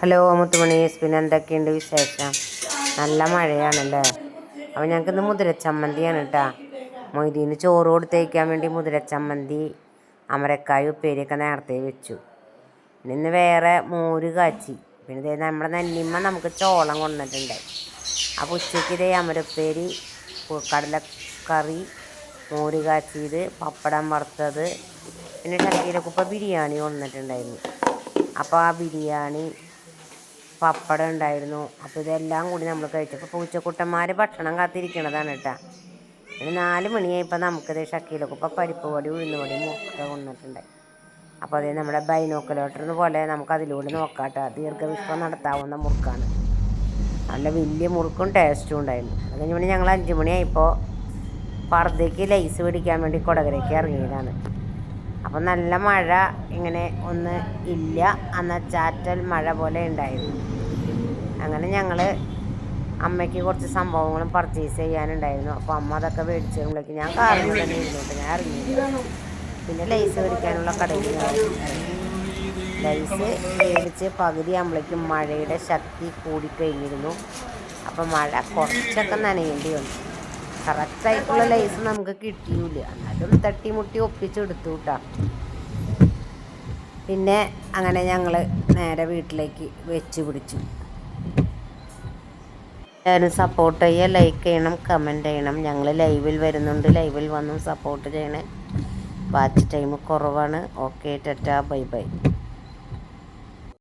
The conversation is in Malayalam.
ഹലോ മുത്തുമണീസ് പിന്നെ എന്തൊക്കെയുണ്ട് വിശേഷം? നല്ല മഴയാണല്ലേ? അപ്പോൾ ഞങ്ങൾക്ക് ഇന്ന് മുതിരച്ചമ്മന്തിയാണ് കേട്ടോ മൊയ്തീന് ചോറ് കൊടുത്തേക്കാൻ വേണ്ടി മുതിരച്ചമ്മന്തി അമരക്കായ ഉപ്പേരിയൊക്കെ നേരത്തെ വെച്ചു. പിന്നെ ഇന്ന് വേറെ മോര് കാച്ചി. പിന്നെ ഇതേ നമ്മുടെ നന്നിമ്മ നമുക്ക് ചോളം കൊണ്ടിട്ടുണ്ട് അപ്പോൾ ഉച്ചയ്ക്ക് ഇതേ അമരപ്പേരി കടല കടലക്കറി മോര് കാച്ചിയത് പപ്പടം വറുത്തത് പിന്നെ ഷക്കീലക്കുപ്പ ബിരിയാണി കൊണ്ടിട്ടുണ്ടായിരുന്നു അപ്പോൾ ആ ബിരിയാണി പപ്പടം ഉണ്ടായിരുന്നു. അപ്പോൾ ഇതെല്ലാം കൂടി നമ്മൾ കഴിച്ചപ്പോൾ പൂച്ചക്കുട്ടന്മാർ ഭക്ഷണം കാത്തിരിക്കണതാണ് കേട്ടോ. പിന്നെ നാല് മണിയായപ്പോൾ നമുക്കിത് ഷക്കീലക്കുപ്പ പരിപ്പ് പൊടി ഉഴുന്നുപൊടി മുട്ട കൊണ്ടിട്ടുണ്ട് അപ്പോൾ അതേ നമ്മുടെ ബൈനോക്കലോട്ടറിന് പോലെ നമുക്ക് അതിലൂടെ നോക്കാം കേട്ടോ ദീർഘവിശ്വം നടത്താവുന്ന മുറുക്കാണ്. നല്ല വലിയ മുറുക്കും ടേസ്റ്റും ഉണ്ടായിരുന്നു. അത് കഴിഞ്ഞ് പിന്നെ ഞങ്ങൾ അഞ്ച് മണിയായപ്പോൾ പർദ്ദയ്ക്ക് ലൈസ് പിടിക്കാൻ വേണ്ടി കൊടകരയ്ക്ക് ഇറങ്ങിയതാണ്. അപ്പം നല്ല മഴ ഇങ്ങനെ ഒന്ന് ഇല്ല. അന്ന് ചാറ്റൽ മഴ പോലെ ഉണ്ടായിരുന്നു അങ്ങനെ ഞങ്ങൾ അമ്മയ്ക്ക് കുറച്ച് സംഭവങ്ങളും പർച്ചേസ് ചെയ്യാനുണ്ടായിരുന്നു. അപ്പോൾ അമ്മ അതൊക്കെ മേടിച്ച് വരുമ്പോഴേക്ക് ഞാൻ കാറിൽ തന്നെ ഇരുന്നോട്ട് ഞാൻ ഇറങ്ങിയില്ല. പിന്നെ ലൈസ് മേടിക്കാനുള്ള കടയിൽ ലൈസ് മേടിച്ച് പകുതി ആകുമ്പോഴേക്കും മഴയുടെ ശക്തി കൂടിക്കഴിഞ്ഞിരുന്നു അപ്പോൾ മഴ കുറച്ചൊക്കെ നനയേണ്ടി വന്നു. കറക്റ്റായിട്ടുള്ള ലൈസ് നമുക്ക് കിട്ടിയില്ല. എന്നാലും തട്ടിമുട്ടി ഒപ്പിച്ചെടുത്തു കേട്ടോ പിന്നെ അങ്ങനെ ഞങ്ങൾ നേരെ വീട്ടിലേക്ക് വെച്ച് പിടിച്ചു. എല്ലാവരും സപ്പോർട്ട് ചെയ്യുക ലൈക്ക് ചെയ്യണം കമന്റ് ചെയ്യണം. ഞങ്ങൾ ലൈവിൽ വരുന്നുണ്ട്. ലൈവിൽ വന്നും സപ്പോർട്ട് ചെയ്യണേ. വാച്ച് ടൈം കുറവാണ്. Okay tata. Bye bye